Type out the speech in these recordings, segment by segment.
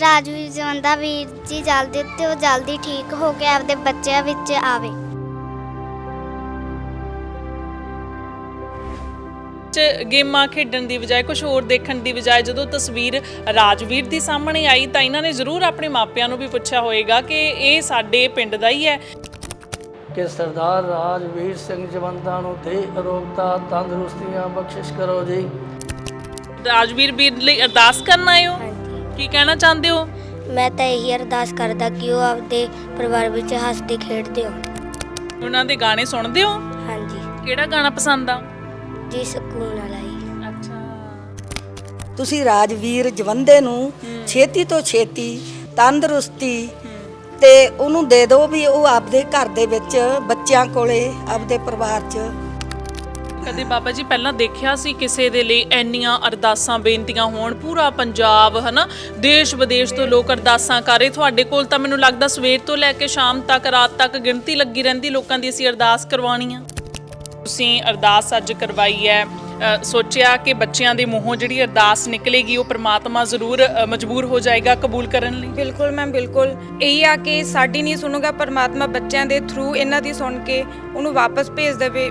ਰਾਜਵੀਰ ਜਵੰਦਾ ਵੀਰ ਜੀ ਜਲਦੀ ਤੇ ਉਹ ਜਲਦੀ ਠੀਕ ਹੋ ਕੇ ਆਪਦੇ ਬੱਚਿਆਂ ਵਿੱਚ ਆਵੇ। ਚ ਗੇਮਾਂ ਖੇਡਣ ਦੀ ਬਜਾਏ ਕੁਝ ਹੋਰ ਦੇਖਣ ਦੀ ਬਜਾਏ ਜਦੋਂ ਤਸਵੀਰ ਰਾਜਵੀਰ ਦੀ ਸਾਹਮਣੇ ਆਈ ਤਾਂ ਇਹਨਾਂ ਨੇ ਜ਼ਰੂਰ ਆਪਣੇ ਮਾਪਿਆਂ ਨੂੰ ਵੀ ਪੁੱਛਿਆ ਹੋਵੇਗਾ ਕਿ ਇਹ ਸਾਡੇ ਪਿੰਡ ਦਾ ਹੀ ਹੈ। ਕਿ ਸਰਦਾਰ ਰਾਜਵੀਰ ਸਿੰਘ ਜਵੰਦਾਂ ਨੂੰ ਦੇ ਅਰੋਗਤਾ ਤੰਦਰੁਸਤੀਆਂ ਬਖਸ਼ਿਸ਼ ਕਰੋ ਜੀ। ਰਾਜਵੀਰ ਵੀਰ ਲਈ ਅਰਦਾਸ ਕਰਨ ਆਏ ਹੋ? ਕੀ ਕਹਿਣਾ ਚਾਹੁੰਦੇ ਹੋ? ਮੈਂ ਤਾਂ ਇਹੀ ਅਰਦਾਸ ਕਰਦਾ ਕਿ ਉਹ ਆਪਦੇ ਪਰਿਵਾਰ ਵਿੱਚ ਹੱਸਦੇ ਖੇਡਦੇ ਹੋ ਉਹਨਾਂ ਦੇ ਗਾਣੇ ਸੁਣਦੇ ਹੋ? ਹਾਂਜੀ। ਕਿਹੜਾ ਗਾਣਾ ਪਸੰਦ ਆ? ਜੀ ਸਕੂਨ ਵਾਲਾ ਹੀ। ਅੱਛਾ। ਤੁਸੀਂ ਰਾਜਵੀਰ ਜਵੰਦੇ ਨੂੰ ਛੇਤੀ ਤੋਂ ਛੇਤੀ ਤੰਦਰੁਸਤੀ ਤੇ ਉਹਨੂੰ ਦੇ ਦਿਓ ਵੀ ਉਹ ਆਪਦੇ ਘਰ ਦੇ ਵਿੱਚ ਬੱਚਿਆਂ ਕੋਲੇ ਆਪਦੇ ਪਰਿਵਾਰ 'ਚ ਕਦੇ ਬਾਬਾ ਜੀ ਪਹਿਲਾਂ ਦੇਖਿਆ ਸੀ ਕਿਸੇ ਦੇ ਲਈ ਇੰਨੀਆਂ ਅਰਦਾਸਾਂ, ਬੇਨਤੀਆਂ ਹੋਣ? ਪੂਰਾ ਪੰਜਾਬ, ਹਨਾ? ਦੇਸ਼ ਵਿਦੇਸ਼ ਤੋਂ ਲੋਕ ਅਰਦਾਸਾਂ ਕਰ ਰਹੇ। ਤੁਹਾਡੇ ਕੋਲ ਤਾਂ ਮੈਨੂੰ ਲੱਗਦਾ ਸਵੇਰ ਤੋਂ ਲੈ ਕੇ ਸ਼ਾਮ ਤੱਕ, ਰਾਤ ਤੱਕ ਗਿਣਤੀ ਲੱਗੀ ਰਹਿੰਦੀ ਲੋਕਾਂ ਦੀ ਅਸੀਂ ਅਰਦਾਸ ਕਰਵਾਉਣੀ ਆ ਤੁਸੀਂ ਅਰਦਾਸ ਅੱਜ ਕਰਵਾਈ ਹੈ। ਸੋਚਿਆ ਕਿ ਬੱਚਿਆਂ ਦੇ ਮੂੰਹੋਂ ਜਿਹੜੀ ਅਰਦਾਸ ਨਿਕਲੇਗੀ, ਉਹ ਪ੍ਰਮਾਤਮਾ ਜ਼ਰੂਰ ਮਜਬੂਰ ਹੋ ਜਾਏਗਾ ਕਬੂਲ ਕਰਨ ਲਈ? ਬਿਲਕੁਲ ਮੈਮ, ਬਿਲਕੁਲ। ਇਹੀ ਆ ਕਿ ਸਾਡੀ ਨਹੀਂ ਸੁਣੂਗਾ, ਪ੍ਰਮਾਤਮਾ ਬੱਚਿਆਂ ਦੇ ਥਰੂ ਇਹਨਾਂ ਦੀ ਸੁਣ ਕੇ ਉਹਨੂੰ ਵਾਪਸ ਭੇਜ ਦੇਵੇ।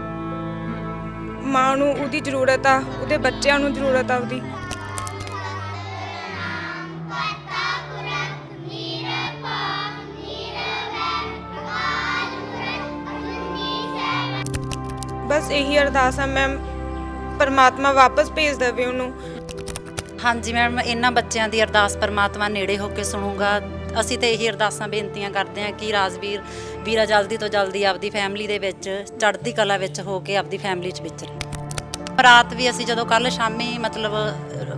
ਮਾਂ ਨੂੰ ਉਹਦੀ ਜ਼ਰੂਰਤ ਆ, ਉਹਦੇ ਬੱਚਿਆਂ ਨੂੰ ਜ਼ਰੂਰਤ ਆ ਉਹਦੀ। ਬਸ ਇਹੀ ਅਰਦਾਸ ਆ ਮੈਮ, ਪਰਮਾਤਮਾ ਵਾਪਸ ਭੇਜ ਦੇਵੇ ਉਹਨੂੰ। ਹਾਂਜੀ ਮੈਮ, ਇਹਨਾਂ ਬੱਚਿਆਂ ਦੀ ਅਰਦਾਸ ਪਰਮਾਤਮਾ ਨੇੜੇ ਹੋ ਕੇ ਸੁਣੂਗਾ। ਅਸੀਂ ਤੇ ਇਹੀ ਅਰਦਾਸਾਂ ਬੇਨਤੀਆਂ ਕਰਦੇ ਹਾਂ ਕਿ ਰਾਜਵੀਰ ਵੀਰਾ ਜਲਦੀ ਤੋਂ ਜਲਦੀ ਆਪਦੀ ਫੈਮਿਲੀ ਦੇ ਵਿੱਚ, ਚੜ੍ਹਦੀ ਕਲਾ ਵਿੱਚ ਹੋ ਕੇ ਆਪਦੀ ਫੈਮਿਲੀ 'ਚ ਵਿਚਰੇ। ਰਾਤ ਵੀ ਅਸੀਂ ਜਦੋਂ ਕੱਲ ਸ਼ਾਮੀ ਮਤਲਬ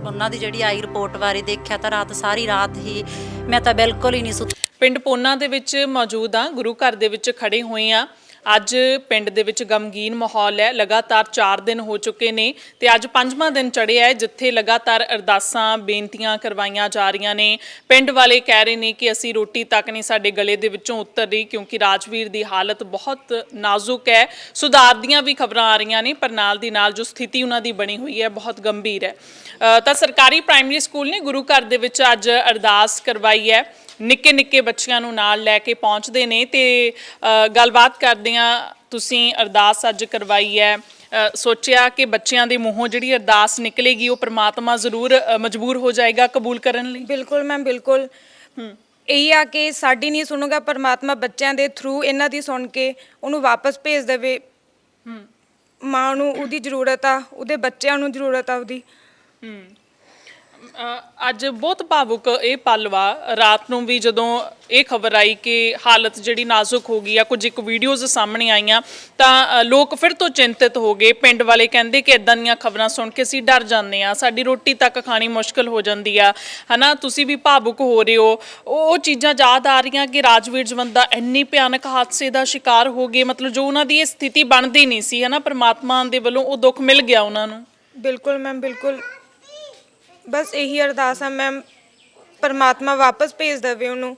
ਉਹਨਾਂ ਦੀ ਜਿਹੜੀ ਆਈ ਰਿਪੋਰਟ ਬਾਰੇ ਦੇਖਿਆ ਤਾਂ ਰਾਤ ਸਾਰੀ ਰਾਤ ਹੀ ਮੈਂ ਤਾਂ ਬਿਲਕੁਲ ਹੀ ਨਹੀਂ ਸੁੱਤੀ। ਪਿੰਡ ਪੋਨਾ ਦੇ ਵਿੱਚ ਮੌਜੂਦ ਆ ਗੁਰੂ ਘਰ ਦੇ ਵਿੱਚ ਖੜੇ ਹੋਏ ਆ ਅੱਜ ਪਿੰਡ ਦੇ ਵਿੱਚ ਗਮਗੀਨ ਮਾਹੌਲ ਹੈ, ਲਗਾਤਾਰ 4 ਦਿਨ ਹੋ ਚੁੱਕੇ ਨੇ ਤੇ ਅੱਜ ਪੰਜਵਾਂ ਦਿਨ ਚੜਿਆ ਹੈ, ਜਿੱਥੇ ਲਗਾਤਾਰ ਅਰਦਾਸਾਂ, ਬੇਨਤੀਆਂ ਕਰਵਾਈਆਂ ਜਾ ਰਹੀਆਂ ਨੇ। ਪਿੰਡ ਵਾਲੇ ਕਹਿ ਰਹੇ ਨੇ ਕਿ ਅਸੀਂ ਰੋਟੀ ਤੱਕ ਨਹੀਂ ਸਾਡੇ ਗਲੇ ਦੇ ਵਿੱਚੋਂ ਉਤਰ ਰਹੀ ਕਿਉਂਕਿ ਰਾਜਵੀਰ ਦੀ ਹਾਲਤ ਬਹੁਤ ਨਾਜ਼ੁਕ ਹੈ। ਸੁਧਾਰ ਦੀਆਂ ਵੀ ਖਬਰਾਂ ਆ ਰਹੀਆਂ ਨੇ, ਪਰ ਨਾਲ ਦੀ ਨਾਲ ਜੋ ਸਥਿਤੀ ਉਹਨਾਂ ਦੀ ਬਣੀ ਹੋਈ ਹੈ, ਬਹੁਤ ਗੰਭੀਰ ਹੈ। ਤਾਂ ਸਰਕਾਰੀ ਪ੍ਰਾਇਮਰੀ ਸਕੂਲ ਨੇ ਗੁਰੂ ਘਰ ਦੇ ਵਿੱਚ ਅੱਜ ਅਰਦਾਸ ਕਰਵਾਈ ਹੈ। ਨਿੱਕੇ ਨਿੱਕੇ ਬੱਚਿਆਂ ਨੂੰ ਨਾਲ ਲੈ ਕੇ ਪਹੁੰਚਦੇ ਨੇ ਤੇ ਗੱਲਬਾਤ ਕਰਦੇ ਆ ਤੁਸੀਂ ਅਰਦਾਸ ਅੱਜ ਕਰਵਾਈ ਹੈ। ਸੋਚਿਆ ਕਿ ਬੱਚਿਆਂ ਦੇ ਮੂੰਹੋਂ ਜਿਹੜੀ ਅਰਦਾਸ ਨਿਕਲੇਗੀ ਉਹ ਪ੍ਰਮਾਤਮਾ ਜ਼ਰੂਰ ਮਜਬੂਰ ਹੋ ਜਾਏਗਾ ਕਬੂਲ ਕਰਨ ਲਈ? ਬਿਲਕੁਲ ਮੈਮ ਬਿਲਕੁਲ। ਇਹੀ ਆ ਕਿ ਸਾਡੀ ਨਹੀਂ ਸੁਣੂਗਾ ਪਰਮਾਤਮਾ ਬੱਚਿਆਂ ਦੇ ਥਰੂ ਇਹਨਾਂ ਦੀ ਸੁਣ ਕੇ ਉਹਨੂੰ ਵਾਪਸ ਭੇਜ ਦੇਵੇ। ਮਾਂ ਨੂੰ ਉਹਦੀ ਜ਼ਰੂਰਤ ਆ ਉਹਦੇ ਬੱਚਿਆਂ ਨੂੰ ਜ਼ਰੂਰਤ ਆ ਉਹਦੀ। ਅੱਜ ਬਹੁਤ ਭਾਵੁਕ ਇਹ ਪਲ ਵਾ ਰਾਤ ਨੂੰ ਵੀ ਜਦੋਂ ਇਹ ਖਬਰ ਆਈ ਕਿ ਹਾਲਤ ਜਿਹੜੀ ਨਾਜ਼ੁਕ ਹੋ ਗਈ ਆ, ਕੁਝ ਇੱਕ ਵੀਡੀਓਜ਼ ਸਾਹਮਣੇ ਆਈਆਂ, ਤਾਂ ਲੋਕ ਫਿਰ ਤੋਂ ਚਿੰਤਿਤ ਹੋ ਗਏ। ਪਿੰਡ ਵਾਲੇ ਕਹਿੰਦੇ ਕਿ ਇਦਾਂ ਦੀਆਂ ਖਬਰਾਂ ਸੁਣ ਕੇ ਅਸੀਂ ਡਰ ਜਾਂਦੇ ਆ ਸਾਡੀ ਰੋਟੀ ਤੱਕ ਖਾਣੀ ਮੁਸ਼ਕਲ ਹੋ ਜਾਂਦੀ ਆ। ਹਨਾ, ਤੁਸੀਂ ਵੀ ਭਾਵੁਕ ਹੋ ਰਹੇ ਹੋ। ਉਹ ਉਹ ਚੀਜ਼ਾਂ ਯਾਦ ਆ ਰਹੀਆਂ ਕਿ ਰਾਜਵੀਰ ਜਵੰਦਾ ਇੰਨੀ ਭਿਆਨਕ ਹਾਦਸੇ ਦਾ ਸ਼ਿਕਾਰ ਹੋ ਗਏ। ਮਤਲਬ ਜੋ ਉਹਨਾਂ ਦੀ ਇਹ ਸਥਿਤੀ ਬਣਦੀ ਨਹੀਂ ਸੀ, ਹਨਾ, ਪਰਮਾਤਮਾ ਦੇ ਵੱਲੋਂ ਉਹ ਦੁੱਖ ਮਿਲ ਗਿਆ ਉਹਨਾਂ ਨੂੰ। ਬਿਲਕੁਲ ਮੈਮ, ਬਿਲਕੁਲ। ਬਸ ਇਹੀ ਅਰਦਾਸ ਆ ਮੈਮ ਪਰਮਾਤਮਾ ਵਾਪਸ ਭੇਜ ਦੇਵੇ ਉਹਨੂੰ।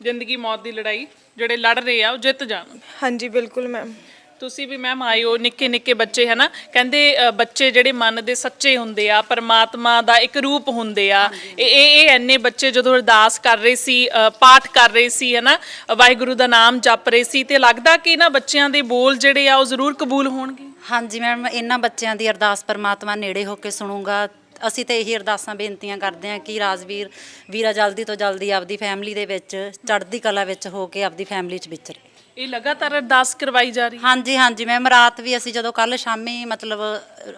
ਜ਼ਿੰਦਗੀ ਮੌਤ ਦੀ ਲੜਾਈ ਜਿਹੜੇ ਲੜ ਰਹੇ ਆ ਉਹ ਜਿੱਤ ਜਾਣ। ਹਾਂਜੀ ਬਿਲਕੁਲ ਮੈਮ। ਤੁਸੀਂ ਵੀ ਮੈਮ ਆਏ ਹੋ ਨਿੱਕੇ ਨਿੱਕੇ ਬੱਚੇ ਹਨਾ? ਕਹਿੰਦੇ ਅ, ਬੱਚੇ ਜਿਹੜੇ ਮਨ ਦੇ ਸੱਚੇ ਹੁੰਦੇ ਆ ਪਰਮਾਤਮਾ ਦਾ ਇੱਕ ਰੂਪ ਹੁੰਦੇ ਆ। ਇਹ ਇਹ ਇਹ ਐਨੇ ਬੱਚੇ ਜਦੋਂ ਅਰਦਾਸ ਕਰ ਰਹੇ ਸੀ ਅ, ਪਾਠ ਕਰ ਰਹੇ ਸੀ ਹਨਾ? ਵਾਹਿਗੁਰੂ ਦਾ ਨਾਮ ਜਪ ਰਹੇ ਸੀ ਤੇ ਲੱਗਦਾ ਕਿ ਇਹਨਾਂ ਬੱਚਿਆਂ ਦੇ ਬੋਲ ਜਿਹੜੇ ਆ ਉਹ ਜ਼ਰੂਰ ਕਬੂਲ ਹੋਣਗੇ? ਹਾਂਜੀ ਮੈਮ ਇਹਨਾਂ ਬੱਚਿਆਂ ਦੀ ਅਰਦਾਸ ਪਰਮਾਤਮਾ ਨੇੜੇ ਹੋ ਕੇ ਸੁਣੂਗਾ ਅਸੀਂ ਤੇ ਇਹੀ ਅਰਦਾਸਾਂ ਬੇਨਤੀਆਂ ਕਰਦੇ ਹਾਂ ਕਿ ਰਾਜਵੀਰ ਵੀਰਾ ਜਲਦੀ ਤੋਂ ਜਲਦੀ ਆਪਦੀ ਫੈਮਿਲੀ ਦੇ ਵਿੱਚ ਚੜ੍ਹਦੀ ਕਲਾ ਵਿੱਚ ਹੋ ਕੇ ਆਪਦੀ ਫੈਮਿਲੀ 'ਚ ਵਿਚਰੇ। ਇਹ ਲਗਾਤਾਰ ਅਰਦਾਸ ਕਰਵਾਈ ਜਾ ਰਹੀ ਹੈ? ਹਾਂਜੀ ਹਾਂਜੀ। ਮੈਮ ਰਾਤ ਵੀ ਅਸੀਂ ਜਦੋਂ ਕੱਲ ਸ਼ਾਮੀ ਮਤਲਬ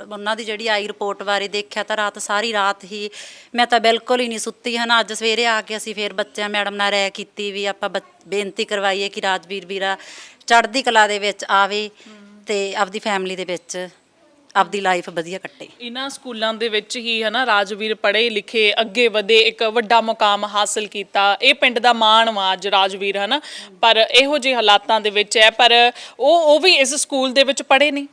ਉਹਨਾਂ ਦੀ ਜਿਹੜੀ ਆਈ ਰਿਪੋਰਟ ਬਾਰੇ ਦੇਖਿਆ ਤਾਂ ਰਾਤ ਸਾਰੀ ਰਾਤ ਹੀ ਮੈਂ ਤਾਂ ਬਿਲਕੁਲ ਹੀ ਨਹੀਂ ਸੁੱਤੀ। ਹਨ ਅੱਜ ਸਵੇਰੇ ਆ ਕੇ ਅਸੀਂ ਫੇਰ ਬੱਚਿਆਂ ਮੈਡਮ ਨਾਲ ਰਾਇ ਕੀਤੀ ਵੀ ਆਪਾਂ ਬੇਨਤੀ ਕਰਵਾਈਏ ਕਿ ਰਾਜਵੀਰ ਵੀਰਾ ਚੜ੍ਹਦੀ ਕਲਾ ਦੇ ਵਿੱਚ ਆਵੇ ਤੇ ਆਪਦੀ ਫੈਮਿਲੀ ਦੇ ਵਿੱਚ ਆਪਦੀ ਲਾਈਫ ਵਧੀਆ ਕੱਟੇ। ਇਹਨਾਂ ਸਕੂਲਾਂ ਦੇ ਵਿੱਚ ਹੀ ਹਨਾ ਰਾਜਵੀਰ ਪੜ੍ਹੇ ਲਿਖੇ, ਅੱਗੇ ਵਧੇ, ਇੱਕ ਵੱਡਾ ਮੁਕਾਮ ਹਾਸਲ ਕੀਤਾ। ਇਹ ਪਿੰਡ ਦਾ ਮਾਣ ਵਾ ਅੱਜ ਰਾਜਵੀਰ ਹਨਾ। ਪਰ ਇਹੋ ਜਿਹੇ ਹਾਲਾਤਾਂ ਦੇ ਵਿੱਚ ਹੈ, ਪਰ ਉਹ ਉਹ ਵੀ ਇਸ ਸਕੂਲ ਦੇ ਵਿੱਚ ਪੜ੍ਹੇ ਨਹੀਂ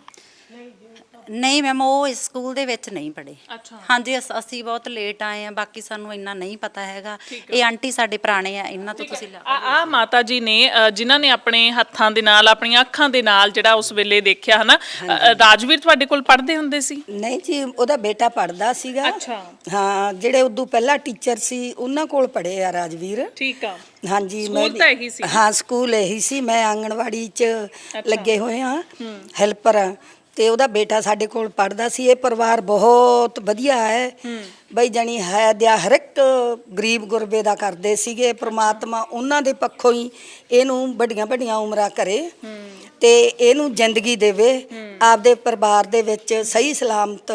ਨਹੀਂ ਮੈਮ ਉਹ ਇਸ ਸਕੂਲ ਦੇ ਵਿੱਚ ਨਹੀਂ ਅੱਛਾ। ਹਾਂਜੀ ਅਸ- ਅਸੀਂ ਬਹੁਤ ਲੇਟ ਆਏ ਆ ਬਾਕੀ ਸਾਨੂੰ ਇੰਨਾ ਨਹੀਂ ਪਤਾ ਹੈਗਾ। ਇਹ ਆਂਟੀ ਸਾਡੇ ਪੁਰਾਣੇ ਆ ਇਹਨਾਂ ਤੋਂ ਤੁਸੀਂ ਆ ਆ ਮਾਤਾ ਜੀ ਨੇ ਅ, ਜਿਨ੍ਹਾਂ ਨੇ ਆਪਣੇ ਹੱਥਾਂ ਦੇ ਨਾਲ ਆਪਣੀਆਂ ਅੱਖਾਂ ਦੇ ਨਾਲ ਜਿਹੜਾ ਉਸ ਵੇਲੇ ਦੇਖਿਆ ਹਨਾ? ਅ, ਰਾਜਵੀਰ ਤੁਹਾਡੇ ਕੋਲ ਪੜ੍ਹਦੇ ਹੁੰਦੇ ਸੀ? ਨਹੀਂ ਜੀ ਉਹਦਾ ਬੇਟਾ ਪੜਦਾ ਸੀਗਾ। ਅੱਛਾ। ਹਾਂ ਜਿਹੜੇ ਉਦੋਂ ਪਹਿਲਾਂ ਟੀਚਰ ਸੀ ਉਹਨਾਂ ਕੋਲ ਪੜ੍ਹੇ ਆ ਰਾਜਵੀਰ। ਠੀਕ ਆ। ਹਾਂਜੀ ਸਕੂਲ ਤਾਂ ਇਹੀ ਸੀ। ਹਾਂ ਸਕੂਲ ਇਹੀ ਸੀ। ਮੈਂ ਆਂਗਣਵਾੜੀ 'ਚ ਲੱਗੇ ਹੋਏ ਆ ਹੈਲਪਰ ਆ ਤੇ ਉਹਦਾ ਬੇਟਾ ਸਾਡੇ ਕੋਲ ਪੜਦਾ ਸੀ ਇਹ ਪਰਿਵਾਰ ਬਹੁਤ ਵਧੀਆ ਹੈ। ਬਈ ਜਣੀ ਹੈ ਦਿਆ ਹਰ ਇੱਕ ਗਰੀਬ ਗੁਰਬੇ ਦਾ ਕਰਦੇ ਸੀਗੇ ਪ੍ਰਮਾਤਮਾ ਉਹਨਾਂ ਦੇ ਪੱਖੋਂ ਹੀ ਇਹਨੂੰ ਵੱਡੀਆਂ ਵੱਡੀਆਂ ਉਮਰਾਂ ਕਰੇ ਤੇ ਇਹਨੂੰ ਜ਼ਿੰਦਗੀ ਦੇਵੇ ਆਪਦੇ ਪਰਿਵਾਰ ਦੇ ਵਿੱਚ ਸਹੀ ਸਲਾਮਤ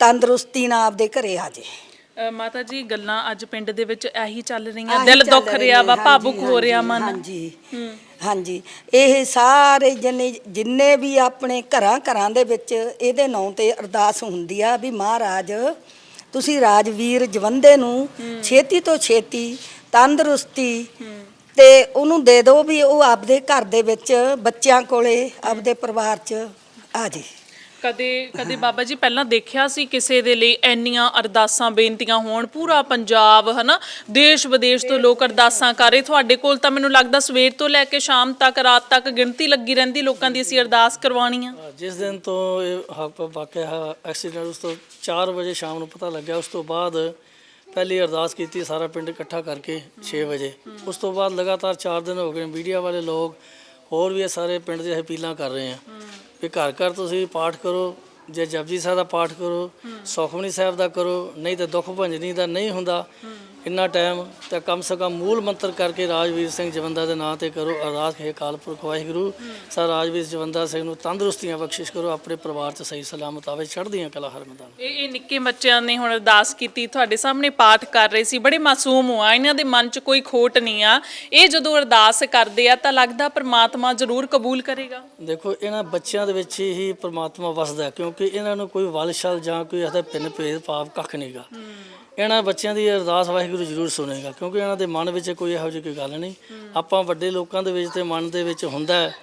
ਤੰਦਰੁਸਤੀ ਨਾਲ ਆਪਦੇ ਘਰੇ ਆ ਜੇ ਅ, ਮਾਤਾ ਜੀ ਗੱਲਾਂ ਅੱਜ ਪਿੰਡ ਦੇ ਵਿੱਚ ਇਹੀ ਚੱਲ ਰਹੀਆਂ ਆਹੀ ਦਿਲ ਚੱਲ ਦੁੱਖ ਰਹੇ ਵਾ ਭਾਵੁਕ ਹਾਂਜੀ, ਹੋ ਰਿਹਾ ਮਨ। ਹਾਂਜੀ ਹਾਂਜੀ ਇਹ ਸਾਰੇ ਜਿੰਨੇ ਜਿੰਨੇ ਵੀ ਆਪਣੇ ਘਰਾਂ ਘਰਾਂ ਦੇ ਵਿੱਚ ਇਹਦੇ ਨਾਂ ਤੇ ਅਰਦਾਸ ਹੁੰਦੀ ਆ ਵੀ ਮਹਾਰਾਜ ਤੁਸੀਂ ਰਾਜਵੀਰ ਜਵੰਦੇ ਨੂੰ ਛੇਤੀ ਤੋਂ ਛੇਤੀ ਤੰਦਰੁਸਤੀ ਤੇ ਉਹਨੂੰ ਦੇ ਦਿਓ ਵੀ ਉਹ ਆਪਦੇ ਘਰ ਦੇ ਵਿੱਚ ਬੱਚਿਆਂ ਕੋਲੇ ਆਪਦੇ ਪਰਿਵਾਰ 'ਚ ਆ ਜੇ। ਕਦੇ ਕਦੇ ਬਾਬਾ ਜੀ ਪਹਿਲਾਂ ਦੇਖਿਆ ਸੀ ਕਿਸੇ ਦੇ ਲਈ ਇੰਨੀਆਂ ਅਰਦਾਸਾਂ, ਬੇਨਤੀਆਂ ਹੋਣ? ਪੂਰਾ ਪੰਜਾਬ, ਹਨਾ? ਦੇਸ਼ ਵਿਦੇਸ਼ ਤੋਂ ਲੋਕ ਅਰਦਾਸਾਂ ਕਰ ਰਹੇ। ਤੁਹਾਡੇ ਕੋਲ ਤਾਂ ਮੈਨੂੰ ਲੱਗਦਾ ਸਵੇਰ ਤੋਂ ਲੈ ਕੇ ਸ਼ਾਮ ਤੱਕ, ਰਾਤ ਤੱਕ ਗਿਣਤੀ ਲੱਗੀ ਰਹਿੰਦੀ ਲੋਕਾਂ ਦੀ ਅਸੀਂ ਅਰਦਾਸ ਕਰਵਾਉਣੀ ਆ ਜਿਸ ਦਿਨ ਤੋਂ ਇਹ ਵਾਕਿਆ ਐਕਸੀਡੈਂਟ ਉਸ ਤੋਂ 4 ਵਜੇ ਸ਼ਾਮ ਨੂੰ ਪਤਾ ਲੱਗਿਆ। ਉਸ ਤੋਂ ਬਾਅਦ ਪਹਿਲੀ ਅਰਦਾਸ ਕੀਤੀ, ਸਾਰਾ ਪਿੰਡ ਇਕੱਠਾ ਕਰਕੇ 6 ਵਜੇ। ਉਸ ਤੋਂ ਬਾਅਦ ਲਗਾਤਾਰ 4 ਦਿਨ ਹੋ ਗਏ ਮੀਡੀਆ ਵਾਲੇ ਲੋਕ ਹੋਰ ਵੀ ਇਹ ਸਾਰੇ ਪਿੰਡ ਦੇ ਅਪੀਲਾਂ ਕਰ ਰਹੇ ਆ। ਵੀ ਘਰ ਘਰ ਤੁਸੀਂ ਪਾਠ ਕਰੋ ਜੇ ਜਪਜੀ ਸਾਹਿਬ ਦਾ ਪਾਠ ਕਰੋ ਸੁਖਮਨੀ ਸਾਹਿਬ ਦਾ ਕਰੋ ਨਹੀਂ ਤੇ ਦੁੱਖ ਭੰਜਨੀ ਦਾ ਨਹੀਂ ਹੁੰਦਾ। ਇੰਨਾ ਟਾਈਮ ਤਾਂ ਕਮ ਸੇ ਕਮ ਮੂਲ ਮੰਤਰ ਕਰਕੇ ਰਾਜਵੀਰ ਸਿੰਘ ਜਵੰਦਾ ਦੇ ਨਾਂ ਤੇ ਕਰੋ ਅਰਦਾਸ ਹੈ ਕਾਲ ਪੁਰਖ ਵਾਹਿਗੁਰੂ। ਸਰ ਰਾਜਵੀਰ ਜਵੰਦਾ ਸਿੰਘ ਨੂੰ ਤੰਦਰੁਸਤੀਆਂ ਬਖਸ਼ਿਸ਼ ਕਰੋ ਆਪਣੇ ਪਰਿਵਾਰ 'ਚ ਸਹੀ ਸਲਾਮਤ ਆਵੇ ਚੜ੍ਹਦੀਆਂ ਕਲਾ ਹਰ ਮੈਦਾਨ। ਇਹ ਇਹ ਨਿੱਕੇ ਬੱਚਿਆਂ ਨੇ ਹੁਣ ਅਰਦਾਸ ਕੀਤੀ ਤੁਹਾਡੇ ਸਾਹਮਣੇ ਪਾਠ ਕਰ ਰਹੇ ਸੀ ਬੜੇ ਮਾਸੂਮ ਆ ਇਹਨਾਂ ਦੇ ਮਨ 'ਚ ਕੋਈ ਖੋਟ ਨਹੀਂ ਆ। ਇਹ ਜਦੋਂ ਅਰਦਾਸ ਕਰਦੇ ਆ ਤਾਂ ਲੱਗਦਾ ਪ੍ਰਮਾਤਮਾ ਜ਼ਰੂਰ ਕਬੂਲ ਕਰੇਗਾ। ਦੇਖੋ ਇਹਨਾਂ ਬੱਚਿਆਂ ਦੇ ਵਿੱਚ ਹੀ ਪ੍ਰਮਾਤਮਾ ਵਸਦਾ ਹੈ, ਕਿਉਂਕਿ ਇਹਨਾਂ ਨੂੰ ਕੋਈ ਵਲਸ਼ਲ ਜਾਂ ਕੋਈ ਇਹਦਾ ਪਿੰਨ ਭੇਦ ਭਾਵ ਕੱਖ ਨਹੀਂਗਾ ਇਹਨਾਂ ਬੱਚਿਆਂ ਦੀ ਅਰਦਾਸ ਵਾਹਿਗੁਰੂ ਜ਼ਰੂਰ ਸੁਣੇਗਾ ਕਿਉਂਕਿ ਇਹਨਾਂ ਦੇ ਮਨ ਵਿੱਚ ਕੋਈ ਇਹੋ ਜਿਹੀ ਕੋਈ ਗੱਲ ਨਹੀਂ। ਆਪਾਂ ਵੱਡੇ ਲੋਕਾਂ ਦੇ ਵਿੱਚ ਤੇ ਮਨ ਦੇ ਵਿੱਚ ਹੁੰਦਾ ਹੈ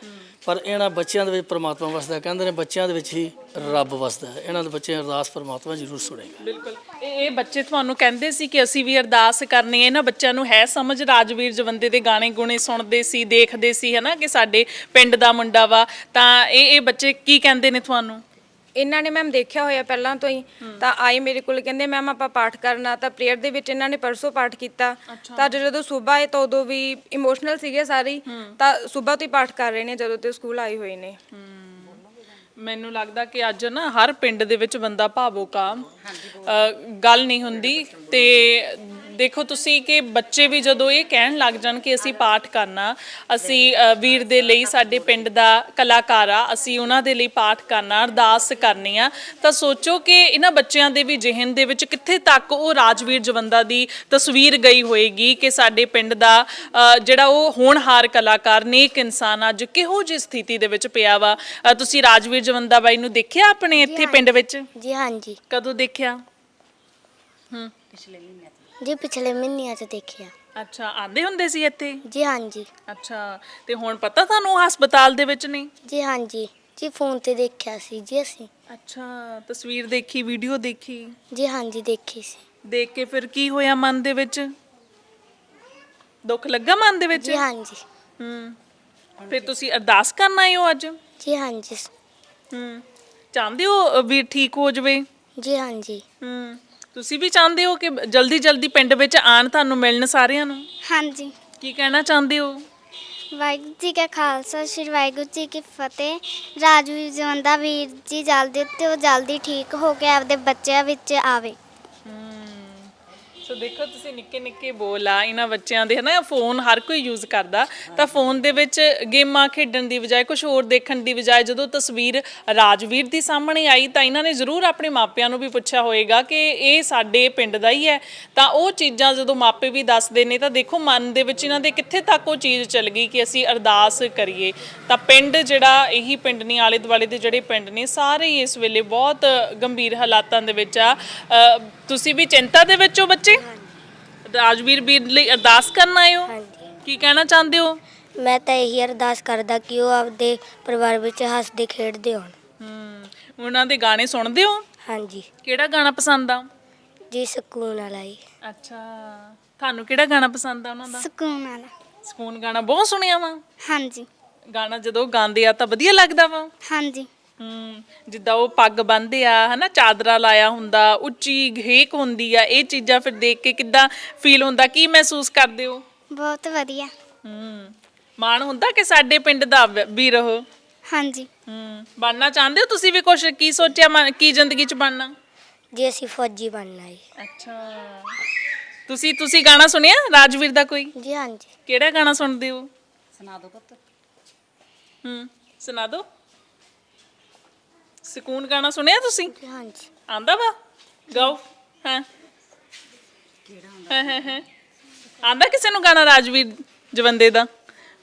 ਪਰ ਇਹਨਾਂ ਬੱਚਿਆਂ ਦੇ ਵਿੱਚ ਪ੍ਰਮਾਤਮਾ ਵਸਦਾ। ਕਹਿੰਦੇ ਨੇ ਬੱਚਿਆਂ ਦੇ ਵਿੱਚ ਹੀ ਰੱਬ ਵਸਦਾ ਹੈ। ਇਹਨਾਂ ਦੇ ਬੱਚੇ ਅਰਦਾਸ ਪ੍ਰਮਾਤਮਾ ਜ਼ਰੂਰ ਸੁਣੇਗਾ। ਬਿਲਕੁਲ। ਇਹ ਬੱਚੇ ਤੁਹਾਨੂੰ ਕਹਿੰਦੇ ਸੀ ਕਿ ਅਸੀਂ ਵੀ ਅਰਦਾਸ ਕਰਨੀ ਹੈ। ਇਹਨਾਂ ਬੱਚਿਆਂ ਨੂੰ ਹੈ ਸਮਝ ਰਾਜਵੀਰ ਜਵੰਦੇ ਦੇ ਗਾਣੇ ਗੁਣੇ ਸੁਣਦੇ ਸੀ ਦੇਖਦੇ ਸੀ ਹਨਾ ਕਿ ਸਾਡੇ ਪਿੰਡ ਦਾ ਮੁੰਡਾ ਵਾ। ਤਾਂ ਇਹ ਇਹ ਬੱਚੇ ਕੀ ਕਹਿੰਦੇ ਨੇ ਤੁਹਾਨੂੰ? ਇਹਨਾਂ ਨੇ ਮੈਮ ਦੇਖਿਆ ਹੋਇਆ ਪਹਿਲਾਂ ਤੋਂ ਹੀ ਤਾਂ ਆਏ ਮੇਰੇ ਕੋਲ ਕਹਿੰਦੇ ਮੈਮ ਆਪਾਂ ਪਾਠ ਕਰਨਾ। ਤਾਂ ਪ੍ਰੇਅਰ ਦੇ ਵਿੱਚ ਇਹਨਾਂ ਨੇ ਪਰਸੋਂ ਪਾਠ ਕੀਤਾ। ਤਾਂ ਜਦੋਂ ਸਵੇਰ ਆਏ ਤਾਂ ਉਦੋਂ ਵੀ ਇਮੋਸ਼ਨਲ ਸੀਗੇ ਸਾਰੇ ਹੀ, ਤਾਂ ਸਵੇਰ ਤੋਂ ਹੀ ਪਾਠ ਕਰ ਰਹੇ ਨੇ ਜਦੋਂ ਤੇ ਸਕੂਲ ਆਏ ਹੋਏ ਨੇ। ਮੈਨੂੰ ਲੱਗਦਾ ਕਿ ਅੱਜ ਨਾ ਹਰ ਪਿੰਡ ਦੇ ਵਿੱਚ ਬੰਦਾ ਭਾਵੁਕ ਆ। ਅ, ਗੱਲ ਨਹੀਂ ਹੁੰਦੀ ਤੇ ਦੇਖੋ ਤੁਸੀਂ ਕਿ ਬੱਚੇ ਵੀ ਜਦੋਂ ਇਹ ਕਹਿਣ ਲੱਗ ਜਾਣ ਕਿ ਅਸੀਂ ਪਾਠ ਕਰਨਾ ਅਸੀਂ ਅ, ਵੀਰ ਦੇ ਲਈ ਸਾਡੇ ਪਿੰਡ ਦਾ ਕਲਾਕਾਰ ਆ ਅਸੀਂ ਉਹਨਾਂ ਦੇ ਲਈ ਪਾਠ ਕਰਨਾ ਅਰਦਾਸ ਕਰਨੀ ਆ ਤਾਂ ਸੋਚੋ ਕਿ ਇਹਨਾਂ ਬੱਚਿਆਂ ਦੇ ਵੀ ਜ਼ਿਹਨ ਦੇ ਵਿੱਚ ਕਿੱਥੇ ਤੱਕ ਉਹ ਰਾਜਵੀਰ ਜਵੰਦਾ ਦੀ ਤਸਵੀਰ ਗਈ ਹੋਏਗੀ ਕਿ ਸਾਡੇ ਪਿੰਡ ਦਾ ਅ, ਜਿਹੜਾ ਉਹ ਹੋਣਹਾਰ ਕਲਾਕਾਰ ਨੇਕ ਇਨਸਾਨ ਅੱਜ ਕਿਹੋ ਜਿਹੀ ਸਥਿਤੀ ਦੇ ਵਿੱਚ ਪਿਆ ਵਾ? ਅ, ਤੁਸੀਂ ਰਾਜਵੀਰ ਜਵੰਦਾ ਬਾਈ ਨੂੰ ਦੇਖਿਆ ਆਪਣੇ ਇੱਥੇ ਪਿੰਡ ਵਿੱਚ? ਜੀ ਹਾਂਜੀ ਕਦੋਂ ਦੇਖਿਆ? ਹੂੰ। ਜੀ ਪਿਛਲੇ ਮਹੀਨਿਆਂ 'ਚ ਦੇਖਿਆ। ਅੱਛਾ ਆਂਦੇ ਹੁੰਦੇ ਸੀ ਇੱਥੇ? ਜੀ ਹਾਂਜੀ। ਅੱਛਾ ਤੇ ਹੁਣ ਪਤਾ ਤੁਹਾਨੂੰ ਹਸਪਤਾਲ ਦੇ ਵਿੱਚ ਨੇ ਜੀ ਹਾਂਜੀ। ਜੀ ਫੋਨ ਤੇ ਦੇਖਿਆ ਸੀ ਜੀ ਅਸੀਂ। ਅੱਛਾ ਤਸਵੀਰ ਦੇਖੀ ਵੀਡੀਓ ਦੇਖੀ? ਜੀ ਹਾਂਜੀ ਦੇਖੀ ਸੀ। ਦੇਖ ਕੇ ਫਿਰ ਕੀ ਹੋਇਆ ਮਨ ਦੇ ਵਿੱਚ? ਦੁੱਖ ਲੱਗਾ ਮਨ ਦੇ ਵਿੱਚ? ਜੀ ਹਾਂਜੀ। ਹੂੰ। ਫਿਰ ਤੁਸੀਂ ਅਰਦਾਸ ਕਰਨ ਆਏ ਹੋ ਅੱਜ? ਜੀ ਹਾਂਜੀ। ਹੂੰ। ਚਾਹੁੰਦੇ ਹੋ ਵੀ ਠੀਕ ਹੋ ਜਾਵੇ? ਜੀ ਹਾਂਜੀ। ਹੂੰ। ਤੁਸੀਂ ਵੀ ਚਾਹੁੰਦੇ ਹੋ ਕਿ ਜਲਦੀ ਜਲਦੀ ਪਿੰਡ ਵਿੱਚ ਆਣ ਤੁਹਾਨੂੰ ਮਿਲਣ ਸਾਰਿਆਂ ਨੂੰ? ਹਾਂਜੀ। ਕੀ ਕਹਿਣਾ ਚਾਹੁੰਦੇ ਹੋ? ਵਾਹਿਗੁਰੂ ਜੀ ਕਾ ਖਾਲਸਾ ਸ੍ਰੀ ਵਾਹਿਗੁਰੂ ਜੀ ਕੀ ਫਤਿਹ। ਰਾਜਵੀਰ ਜਵੰਦਾ ਵੀਰ ਜੀ ਜਲਦੀ ਤੇ ਉਹ ਜਲਦੀ ਠੀਕ ਹੋ ਕੇ ਆਪਦੇ ਬੱਚਿਆਂ ਵਿੱਚ ਆਵੇ। ਸੋ ਦੇਖੋ ਤੁਸੀਂ ਨਿੱਕੇ ਨਿੱਕੇ ਬੋਲ ਆ, ਇਹਨਾਂ ਬੱਚਿਆਂ ਦੇ ਹਨਾ ਫੋਨ ਹਰ ਕੋਈ ਯੂਜ਼ ਕਰਦਾ, ਤਾਂ ਫੋਨ ਦੇ ਵਿੱਚ ਗੇਮਾਂ ਖੇਡਣ ਦੀ ਬਜਾਏ ਕੁਝ ਹੋਰ ਦੇਖਣ ਦੀ ਬਜਾਏ, ਜਦੋਂ ਤਸਵੀਰ ਰਾਜਵੀਰ ਦੀ ਸਾਹਮਣੇ ਆਈ, ਤਾਂ ਇਹਨਾਂ ਨੇ ਜ਼ਰੂਰ ਆਪਣੇ ਮਾਪਿਆਂ ਨੂੰ ਵੀ ਪੁੱਛਿਆ ਹੋਵੇਗਾ ਕਿ ਇਹ ਸਾਡੇ ਪਿੰਡ ਦਾ ਹੀ ਹੈ। ਤਾਂ ਉਹ ਚੀਜ਼ਾਂ ਜਦੋਂ ਮਾਪੇ ਵੀ ਦੱਸਦੇ ਨੇ, ਤਾਂ ਦੇਖੋ ਮਨ ਦੇ ਵਿੱਚ ਇਹਨਾਂ ਦੇ ਕਿੱਥੇ ਤੱਕ ਉਹ ਚੀਜ਼ ਚੱਲ ਗਈ ਕਿ ਅਸੀਂ ਅਰਦਾਸ ਕਰੀਏ। ਤਾਂ ਪਿੰਡ ਜਿਹੜਾ, ਇਹੀ ਪਿੰਡ ਨਹੀਂ ਆਲੇ ਦੁਆਲੇ ਦੇ ਜਿਹੜੇ ਪਿੰਡ ਨੇ, ਸਾਰੇ ਹੀ ਇਸ ਵੇਲੇ ਬਹੁਤ ਗੰਭੀਰ ਹਾਲਾਤਾਂ ਦੇ ਵਿੱਚ ਆ। ਤੁਸੀਂ ਵੀ ਚਿੰਤਾ ਦੇ ਵਿੱਚ ਹੋ ਬੱਚੇ? ਰਾਜਵੀਰ ਵੀਰ ਲਈ ਅਰਦਾਸ ਕਰਨ ਆਏ ਹੋ? ਹਾਂਜੀ। ਕੀ ਕਹਿਣਾ ਚਾਹੁੰਦੇ ਹੋ? ਮੈਂ ਤਾਂ ਇਹੀ ਅਰਦਾਸ ਕਰਦਾ ਕਿ ਉਹ ਆਪਦੇ ਪਰਿਵਾਰ ਵਿੱਚ ਹੱਸਦੇ ਖੇਡਦੇ ਹੋਣ। ਹਮ, ਉਹਨਾਂ ਦੇ ਗਾਣੇ ਸੁਣਦੇ ਹੋ? ਹਾਂਜੀ। ਕਿਹੜਾ ਗਾਣਾ ਪਸੰਦ ਆ? ਜੀ ਸਕੂਨ ਵਾਲਾ ਹੀ। ਅੱਛਾ ਤੁਹਾਨੂੰ ਕਿਹੜਾ ਗਾਣਾ ਪਸੰਦ ਆ ਉਹਨਾਂ ਦਾ? ਸਕੂਨ ਵਾਲਾ। ਸਕੂਨ ਗਾਣਾ ਬਹੁਤ ਸੁਣਿਆ ਵਾ? ਹਾਂਜੀ। ਗਾਣਾ ਜਦੋਂ ਗਾਉਂਦੇ ਆ ਤਾਂ ਵਧੀਆ ਲੱਗਦਾ ਵਾ? ਹਾਂਜੀ। ਹੂੰ ਜਿੱਦਾਂ ਉਹ ਪੱਗ ਬੰਨ੍ਹਦੇ ਆ ਹਨਾ ਚਾਦਰਾ ਲਾਇਆ ਹੁੰਦਾ ਉੱਚੀ ਘੇਕ ਹੁੰਦੀ ਆ ਇਹ ਚੀਜ਼ਾਂ ਫਿਰ ਦੇਖ ਕੇ ਕਿੱਦਾਂ ਫੀਲ ਹੁੰਦਾ ਕੀ ਮਹਿਸੂਸ ਕਰਦੇ ਹੋ? ਬਹੁਤ ਵਧੀਆ। ਹੂੰ ਮਾਣ ਹੁੰਦਾ ਕਿ ਸਾਡੇ ਪਿੰਡ ਦਾ ਵ- ਵੀਰ ਉਹ? ਹਾਂਜੀ। ਹੂੰ ਬਣਨਾ ਚਾਹੁੰਦੇ ਹੋ ਤੁਸੀਂ ਵੀ ਕੁਝ ਕੀ ਸੋਚਿਆ ਮਨ- ਕੀ ਜ਼ਿੰਦਗੀ 'ਚ ਬਣਨਾ? ਜੀ ਅਸੀਂ ਫੌਜੀ ਬਣਨਾ ਹੈ ਅੱਛਾ। ਤੁਸੀਂ ਤੁਸੀਂ ਗਾਣਾ ਸੁਣਿਆ? ਰਾਜਵੀਰ ਦਾ ਕੋਈ? ਜੀ ਹਾਂਜੀ। ਕਿਹੜਾ ਗਾਣਾ ਸੁਣਦੇ ਹੋ? ਸੁਣਾ ਦਿਓ ਪੁੱਤ। ਹੂੰ ਸੁਣਾ ਦਿਓ ਸਕੂਨ ਗਾਣਾ ਸੁਣਿਆ ਤੁਸੀਂ? ਹਾਂਜੀ ਆਂਦਾ ਵਾ? ਗਾਓ। ਹਾਂ। ਹਾਂ ਆਂਦਾ ਕਿਸੇ ਨੂੰ ਗਾਣਾ ਰਾਜਵੀਰ ਜਵੰਦੇ ਦਾ?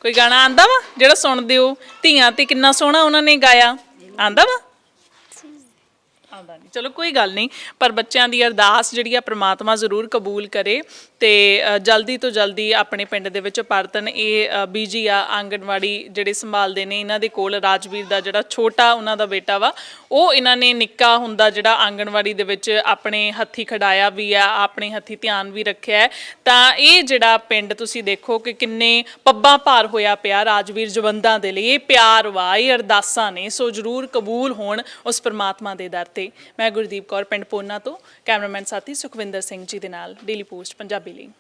ਕੋਈ ਗਾਣਾ ਆਂਦਾ ਵਾ? ਜਿਹੜਾ ਸੁਣਦੇ ਹੋ? ਧੀਆਂ ਤੇ ਕਿੰਨਾ ਸੋਹਣਾ ਉਹਨਾਂ ਨੇ ਗਾਇਆ। ਆਂਦਾ ਵਾ? ਆਉਂਦਾ ਨਹੀਂ ਚਲੋ ਕੋਈ ਗੱਲ ਨਹੀਂ। ਪਰ ਬੱਚਿਆਂ ਦੀ ਅਰਦਾਸ ਜਿਹੜੀ ਆ ਪ੍ਰਮਾਤਮਾ ਜ਼ਰੂਰ ਕਬੂਲ ਕਰੇ। ਤੇ ਜਲਦੀ ਤੋਂ ਜਲਦੀ ਆਪਣੇ ਪਿੰਡ ਦੇ ਵਿੱਚ ਪਰਤਨ ਇਹ ਬੀਜੀ ਆ, ਆਂਗਣਵਾੜੀ ਜਿਹੜੇ ਸੰਭਾਲਦੇ ਨੇ, ਇਹਨਾਂ ਦੇ ਕੋਲ ਰਾਜਵੀਰ ਦਾ ਜਿਹੜਾ ਛੋਟਾ ਉਹਨਾਂ ਦਾ ਬੇਟਾ ਵਾ, ਉਹ ਇਹਨਾਂ ਨੇ ਨਿੱਕਾ ਹੁੰਦਾ ਜਿਹੜਾ ਆਂਗਣਵਾੜੀ ਦੇ ਵਿੱਚ ਆਪਣੇ ਹੱਥੀ ਖੜਾਇਆ ਵੀ ਆ, ਆਪਣੇ ਹੱਥੀ ਧਿਆਨ ਵੀ ਰੱਖਿਆ ਤਾਂ ਇਹ ਜਿਹੜਾ ਪਿੰਡ ਤੁਸੀਂ ਦੇਖੋ ਕਿ ਕਿੰਨੇ ਪੱਬਾਂ ਭਾਰ ਹੋਇਆ ਪਿਆ ਰਾਜਵੀਰ ਜਵੰਦਾਂ ਦੇ ਲਈ। ਇਹ ਪਿਆਰ ਵਾ, ਇਹ ਅਰਦਾਸਾਂ ਨੇ, ਸੋ ਜ਼ਰੂਰ ਕਬੂਲ ਹੋਣ ਉਸ ਪ੍ਰਮਾਤਮਾ ਦੇ ਦਰ ਤੇ। ਮੈਂ ਗੁਰਦੀਪ ਕੌਰ, ਪਿੰਡ ਪੋਨਾ ਤੋਂ, ਕੈਮਰਾਮੈਨ ਸਾਥੀ ਸੁਖਵਿੰਦਰ ਸਿੰਘ ਜੀ ਦੇ ਨਾਲ, ਡੇਲੀ ਪੋਸਟ, ਪੰਜਾਬੀ ਲਈ